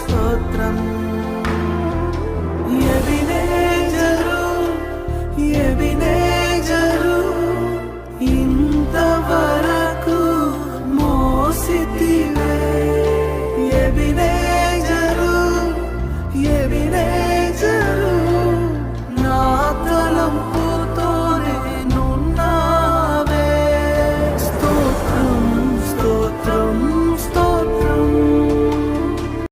स्तोत्रम्